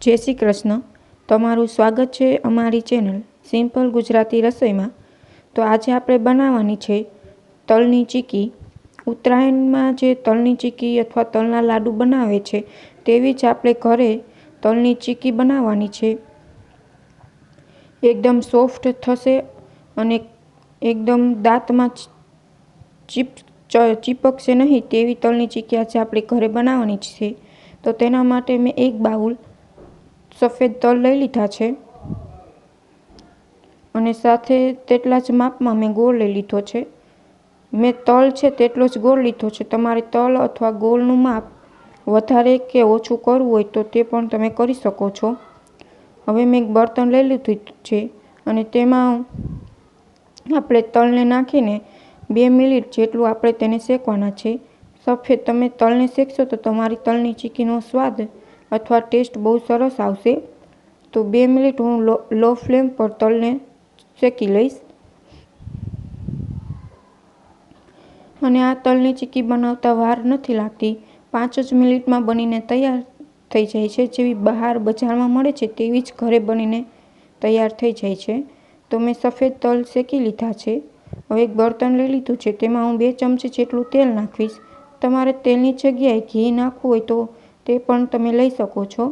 જય શ્રી કૃષ્ણ. તમારું સ્વાગત છે અમારી ચેનલ સિમ્પલ ગુજરાતી રસોઈમાં. તો આજે આપણે બનાવવાની છે તલની ચીકી. ઉત્તરાયણમાં જે તલની ચીકી અથવા તલના લાડુ બનાવે છે, તેવી જ આપણે ઘરે તલની ચીકી બનાવવાની છે. એકદમ સોફ્ટ થશે અને એકદમ દાંતમાં ચીપ ચીપકશે નહીં તેવી તલની ચીકી આજે આપણે ઘરે બનાવવાની છે. તો તેના માટે મેં એક બાઉલ સફેદ તલ લઈ લીધા છે. અને સાથે તેટલા જ માપમાં મેં ગોળ લઈ લીધો છે. મેં તલ છે તેટલો જ ગોળ લીધો છે. તમારે તલ અથવા ગોળનું માપ વધારે કે ઓછું કરવું હોય તો તે પણ તમે કરી શકો છો. હવે મેં એક બર્તન લઈ લીધું છે અને તેમાં આપણે તલને નાખીને બે મિનિટ જેટલું આપણે તેને શેકવાના છે. સફેદ તમે તલને શેકશો તો તમારી તલની ચીકીનો સ્વાદ અથવા ટેસ્ટ બહુ સરસ આવશે, તો બે મિનિટ હું લો લો ફ્લેમ પર તલને શેકી લઈશ. અને આ તલની ચીકી બનાવતા વાર નથી લાગતી. પાંચ જ મિનિટમાં બનીને તૈયાર થઈ જાય છે. જેવી બહાર બજારમાં મળે છે, તેવી જ ઘરે બનીને તૈયાર થઈ જાય છે. તો મેં સફેદ તલ શેકી લીધા છે. હવે એક બર્તન લઈ લીધું છે. તેમાં હું બે ચમચી જેટલું તેલ નાખીશ. તમારે તેલની જગ્યાએ ઘી નાખવું હોય તો તે પણ તમે લઈ શકો છો.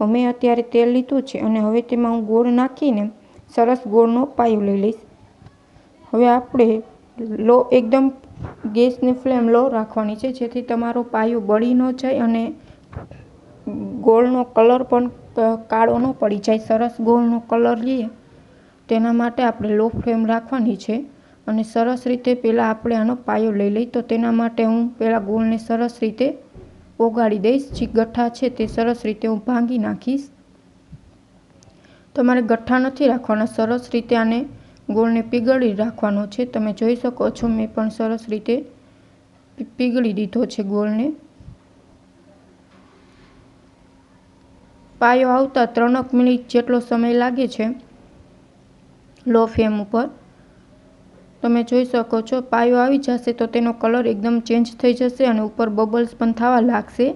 મેં અત્યારે તેલ લીધું છે અને હવે તેમાં હું ગોળ નાખીને સરસ ગોળનો પાયો લઈ લઈશ. હવે આપણે લો એકદમ ગેસની ફ્લેમ લો રાખવાની છે, જેથી તમારો પાયો બળી ન જાય અને ગોળનો કલર પણ કાળો ન પડી જાય. સરસ ગોળનો કલર લઈએ તેના માટે આપણે લો ફ્લેમ રાખવાની છે અને સરસ રીતે પહેલાં આપણે આનો પાયો લઈ લઈ. તો તેના માટે હું પહેલાં ગોળને સરસ રીતે ઓગાળી દઈશ, જે ગઠ્ઠા છે તે સરસ રીતે હું ભાંગી નાખીશ. તમારે ગઠ્ઠા નથી રાખવાના, સરસ રીતે આને ગોળને પીગળી રાખવાનો છે. તમે જોઈ શકો છો, મેં પણ સરસ રીતે પીગળી દીધો છે ગોળને. પાયો આવતા ત્રણક મિનિટ જેટલો સમય લાગે છે, લો ફ્લેમ ઉપર. તમે જોઈ શકો છો, પાયો આવી જશે તો તેનો કલર એકદમ ચેન્જ થઈ જશે અને ઉપર બબલ્સ પણ થવા લાગશે.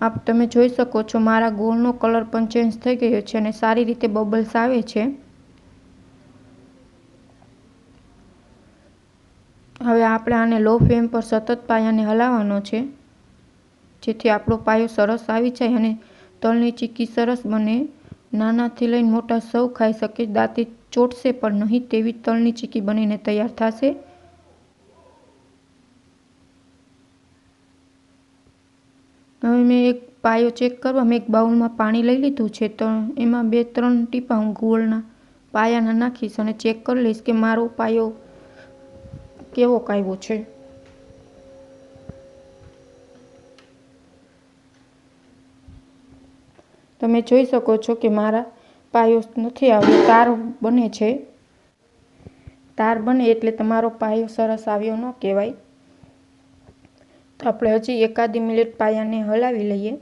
આપ તમે જોઈ શકો છો, મારા ગોળનો કલર પણ ચેન્જ થઈ ગયો છે અને સારી રીતે બબલ્સ આવે છે. હવે આપણે આને લો ફ્લેમ પર સતત પાયાને હલાવવાનો છે, જેથી આપણો પાયો સરસ આવી જાય અને તલની ચીક્કી સરસ બને. નાનાથી લઈને મોટા સૌ ખાઈ શકે, દાંતે ચોટશે પણ નહીં તેવી તલની ચીકી બનીને તૈયાર થશે. હવે મેં એક પાયો ચેક કરવા, મેં એક બાઉલમાં પાણી લઈ લીધું છે તો એમાં બે, ત્રણ ટીપા હું ગોળના પાયાના નાખીશ અને ચેક કરી લઈશ કે મારો પાયો કેવો કાયવો છે. તમે જોઈ શકો છો કે મારા પાયો નથી આવ્યો. તાર બને છે. તાર બને એટલે તમારો પાયો સરસ આવ્યો ન કહેવાય. તો આપણે હજી એકાદી મિનિટ પાયાને હલાવી લઈએ.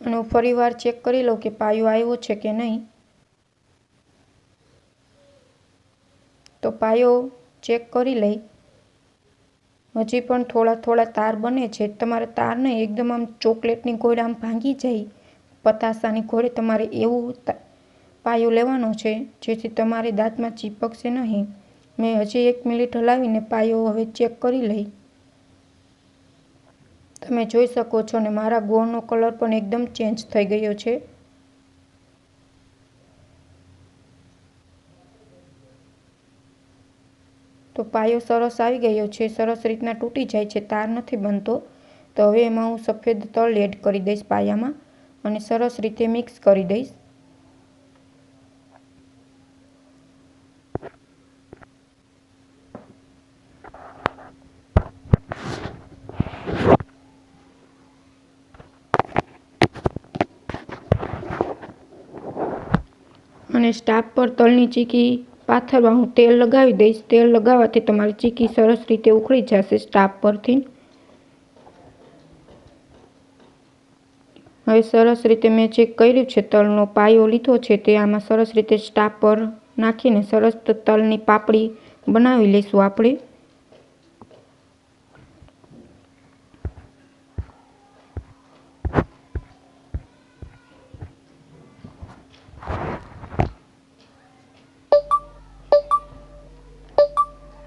અને હું ફરી વાર ચેક કરી લઉં કે પાયો આવ્યો છે કે નહીં. તો પાયો ચેક કરી લઈ. હજી પણ થોડા થોડા તાર બને છે. તમારે તાર નહીં એકદમ આમ ચોકલેટની ગોળ આમ ભાંગી જાય. પતાસાની ઘોડે તમારે એવું પાયો લેવાનો છે, જેથી તમારે દાંતમાં ચીપકશે નહીં. મેં હજી એક મિનિટ હલાવીને પાયો હવે ચેક કરી લઈ. તમે જોઈ શકો છો ને મારા ગોળનો કલર પણ એકદમ ચેન્જ થઈ ગયો છે. તો પાયો સરસ આવી ગયો છે, સરસ રીતના તૂટી જાય છે, તાર નથી બનતો. તો હવે એમાં હું સફેદ તલ એડ કરી દઈશ પાયામાં અને સરસ રીતે મિક્સ કરી દઈશ. અને સ્ટાફ પર તલની ચીકી પાથરવા હું તેલ લગાવી દઈશ. તેલ લગાવવાથી તમારી ચીકી સરસ રીતે ઉખડી જશે સ્ટાફ પરથી. હવે સરસ રીતે મેં ચેક કર્યું છે, તલનો પાયો લીધો છે, તે આમાં સરસ રીતે સ્ટાફ પર નાખીને સરસ તલની પાપડી બનાવી લઈશું આપણે.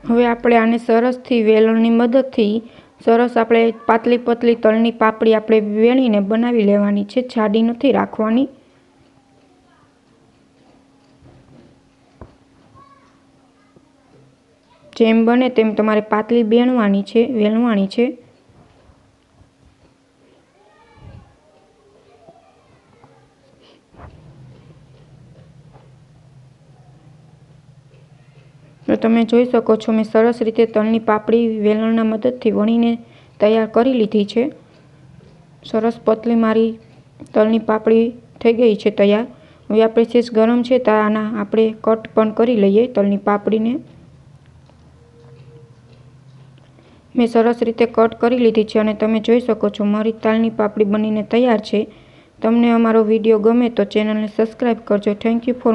હવે આપણે આને સરસથી વેલણની મદદથી સરસ આપણે પાતળી પતલી તલની પાપડી આપણે વેણીને બનાવી લેવાની છે. જાડી નથી રાખવાની. જેમ બને તેમ તમારે પાતળી બેણવાની છે, વેલવાની છે. તમે જોઈ શકો છો, મેં સરસ રીતે તલની પાપડી વેલણના મદદથી વણીને તૈયાર કરી લીધી છે. સરસ પતલી મારી તલની પાપડી થઈ ગઈ છે તૈયાર. હવે આપણે શેષ ગરમ છે તો આના આપણે કટ પણ કરી લઈએ તલની પાપડીને. મેં સરસ રીતે કટ કરી લીધી છે અને તમે જોઈ શકો છો મારી તાલની પાપડી બનીને તૈયાર છે. તમને અમારો વીડિયો ગમે તો ચેનલને સબસ્ક્રાઈબ કરજો. Thank you for